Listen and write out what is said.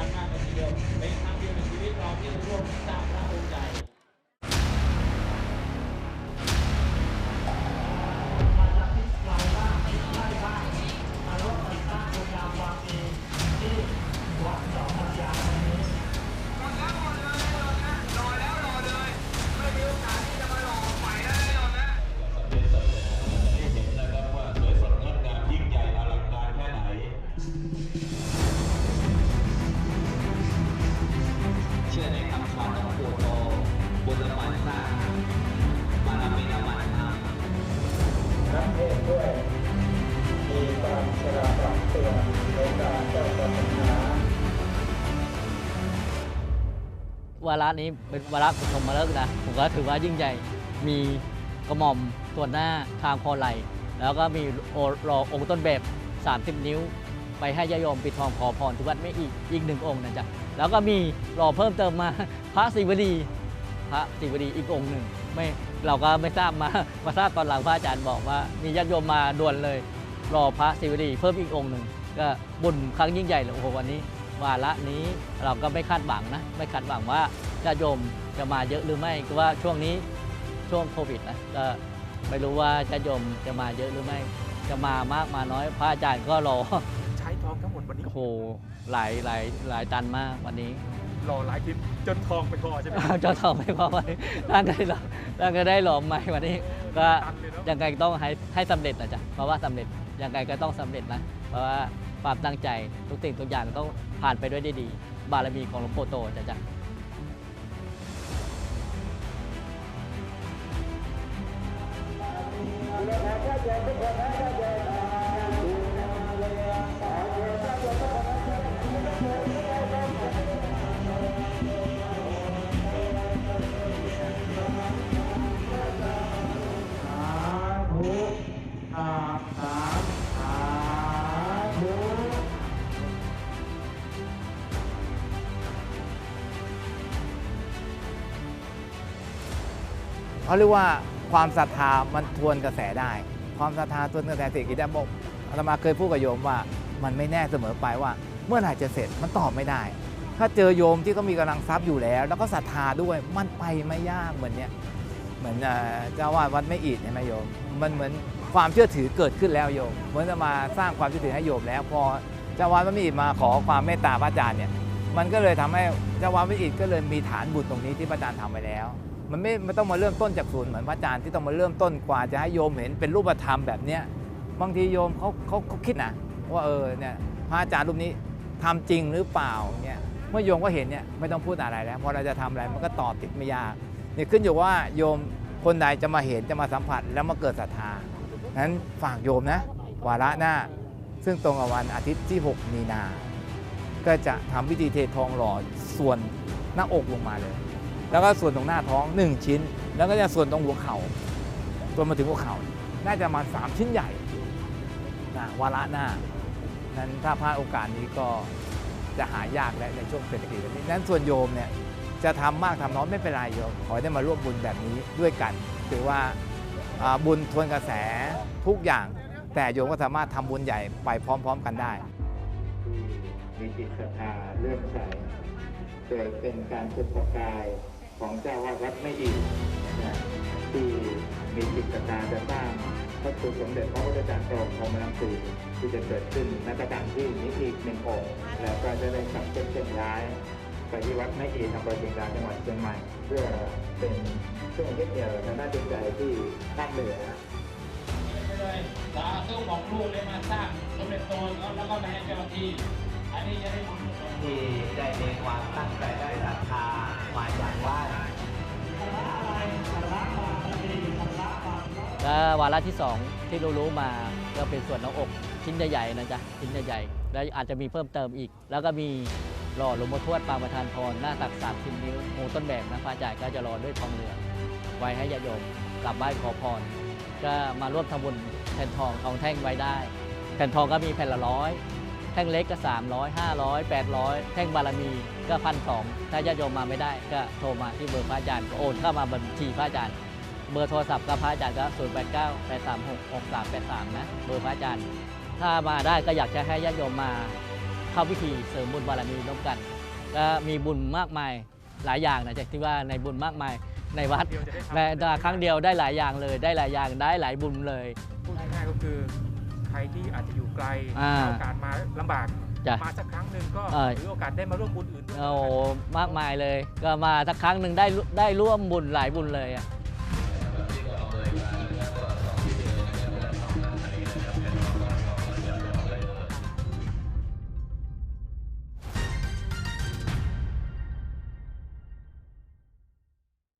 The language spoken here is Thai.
านมากเลยทีเดียวเป็นครั้งเดียวในชีวิตเราที่ร่วมสร้างพระองค์ใหญ่ วาระนี้เป็นวาระปฐมฤกษ์นะผมก็ถือว่ายิ่งใหญ่มีกระหม่อมส่วนหน้าทางคอไหล แล้วก็มีโอรอองค์ต้นแบบ 30 นิ้ว ไปให้ญาโยมปิดทองขอพรที่วัดไม่อีกอีกหนึ่งองค์นะจ๊ะแล้วก็มีรอเพิ่มเติมมาพระศิวดีพระศิวดีอีกองค์หนึ่งไม่เราก็ไม่ทราบมามาทราบตอนหลังพระอาจารย์บอกว่า มีญาติโยมมาด่วนเลย รอพระศิวดีเพิ่มอีกองค์หนึ่งก็บุญครั้งยิ่งใหญ่เลยโอ้โหวันนี้ วาระนี้เราก็ไม่คาดหวังนะไม่คาดหวังว่าญาติโยมจะมาเยอะหรือไม่ก็ว่าช่วงนี้ช่วงโควิดนะก็ไม่รู้ว่าญาติโยมจะมาเยอะหรือไม่ จะมามากมาน้อยพระอาจารย์ก็รอใช้ทองทั้งหมดวันนี้โอ้โหหลายหลายหลายตันมากวันนี้รอหลายชิ้นจนทองไปพอใช่ไหมเจ้าทองไม่พอวันนี้ร่างก็ได้หลอมร่างก็ได้หลอมใหม่วันนี้ก็ตันเลยเนาะยังไงต้องให้ให้สำเร็จนะจ๊ะเพราะว่าสำเร็จยังไงก็ต้องสำเร็จนะเพราะว่า ความตั้งใจทุกสิ่งทุกอย่างต้องผ่านไปด้วยได้ดี บารมีของหลวงพ่อโตจ้ะจ๊ะ เขาเรียกว่าความศรัทธามันทวนกระแสได้ ความศรัทธาทวนกระแสเศรษฐกิจได้บอกอาตมาเคยพูดกับโยมว่ามันไม่แน่เสมอไปว่า เมื่อไหร่จะเสร็จมันตอบไม่ได้ ถ้าเจอโยมที่เขามีกำลังทรัพย์อยู่แล้ว แล้วก็ศรัทธาด้วยมันไปไม่ยากเหมือนเนี้ยเหมือนเจ้าวาดวัดไม่อิดใช่ไหมโยม มันเหมือนความเชื่อถือเกิดขึ้นแล้วโยมเหมือนจะมาสร้างความเชื่อถือให้โยมแล้ว พอเจ้าวาดวัดไม่อิดมาขอความเมตตาพระอาจารย์เนี่ยมันก็เลยทำให้เจ้าวาดไม่อิดก็เลยมีฐานบุญตรงนี้ที่พระอาจารย์ทำไว้แล้ว มันไม่ไม่ต้องมาเริ่มต้นจากศูนย์เหมือนพระอาจารย์ที่ต้องมาเริ่มต้นกว่าจะให้โยมเห็นเป็นรูปธรรมแบบเนี้ยบางทีโยมเขาเขาเขาคิดนะว่าเออเนี่ยพระอาจารย์รูปนี้ทำจริงหรือเปล่าเนี่ยเมื่อโยมก็เห็นเนี่ยไม่ต้องพูดอะไรแล้วพอเราจะทำอะไรมันก็ต่อติดไม่ยากเนี่ยขึ้นอยู่ว่าโยมคนใดจะมาเห็นจะมาสัมผัสแล้วมาเกิดศรัทธานั้นฝากโยมนะวาระหน้า ซึ่งตรงกับวันอาทิตย์ที่ 6 มีนา ก็จะทำพิธีเททองหล่อส่วนหน้าอกลงมาเลย แล้วก็ส่วนตรงหน้าท้อง 1 ชิ้น แล้วก็จะส่วนตรงหัวเข่าตัวมาถึงหัวเข่าน่าจะประมาณ3ชิ้นใหญ่นะวาระหน้า นั้นถ้าพลาดโอกาสนี้ก็จะหายากและในช่วงเศรษฐกิจแบบนี้นั้นส่วนโยมเนี่ยจะทำมากทำน้อยไม่เป็นไรโยมขอได้มาร่วมบุญแบบนี้ด้วยกันถือว่าบุญทวนกระแสทุกอย่าง แต่โยมก็สามารถทำบุญใหญ่ไปพร้อม ๆ กันได้มีจิตศรัทธาเลื่อมใสโดยเป็นการจุดประกาย ของเจ้าวาดวัดไม่อีกนะที่มีจิตศรัทธาจะสร้างพระคุณสมเด็จพระพุทธจารย์โตพรหมรังสีที่จะเกิดขึ้นณสถานที่นี้อีกหนึ่งองค์แล้วก็จะได้กลับเส้นเส้นย้ายไปที่วัดไม่อีอำเภอเชียงดาวจังหวัดเชียงใหม่ เพื่อเป็นเครื่องยึดเหนี่ยวทางด้านจิตใจที่ภาคเหนือไปเลยสาธุของลูกได้มาสร้างสมเด็จโตแล้วก็ไปให้เจ้าหน้าที่อันนี้จะได้บุญทุกคนที่ได้มีความตั้งใจได้ศรัทธา วาระที่ 2 ที่รู้ๆมาก็เป็นส่วนหน้าอกชิ้นใหญ่ๆนะจ๊ะชิ้นใหญ่ๆแล้วอาจจะมีเพิ่มเติมอีก แล้วก็มีหล่อหลวงพ่อทวดปางประธานพรหน้าตัก30นิ้วโมต้นแบบนะพระอาจารย์ก็จะรอด้วยทองเหลืองไว้ให้ญาติโยมกลับไหว้ขอพร ก็มาร่วมทำบุญแผ่นทองทองแท่งไว้ได้ แผ่นทองก็มีแผ่นละร้อย แท่งเล็กก็ 300 500 800 แท่งบารมีก็พันสองถ้าญาติโยมมาไม่ได้ก็โทรมาที่เบอร์พระอาจารย์ก็โอนเข้ามาบัญชีพระอาจารย์ เบอร์โทรศัพท์กับพระอาจารย์ก็ 0 8 9 8 3 6 6 3 8 3 นะ เบอร์พระอาจารย์ ถ้ามาได้ก็อยากจะให้ญาติโยมมาเข้าพิธีเสริมบุญบารมีร่วมกัน ก็มีบุญมากมายหลายอย่างนะจากที่ว่าในบุญมากมายในวัดเดียวจะได้ในทำครั้งเดียวได้หลายอย่างเลย ได้หลายอย่างได้หลายบุญเลยพูดง่ายๆก็คือ ใครที่อาจจะอยู่ไกลอ่า หาโอกาสมาลำบาก จ้ะ มาสักครั้งหนึ่งก็เออถือโอกาสได้มาร่วมบุญอื่นด้วยโอ้โหมากมายเลย ก็มาสักครั้งหนึ่งได้ได้ร่วมบุญหลายบุญเลยอะ